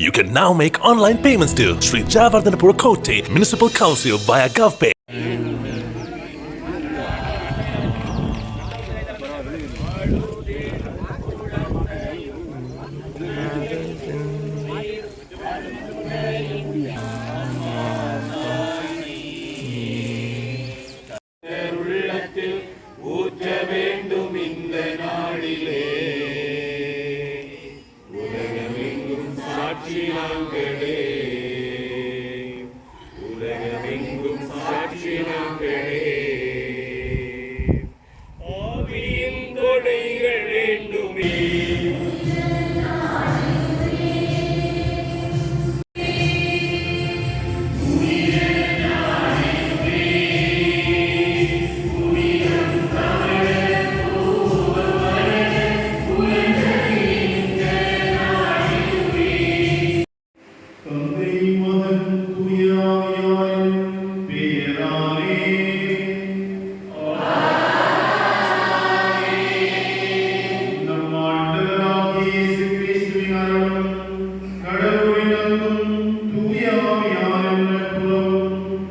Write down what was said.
You can now make online payments to Sri Jayavardhanapura Kotte Municipal Council via GovPay. உலகமெங்கும் சாட்சி நாங்களே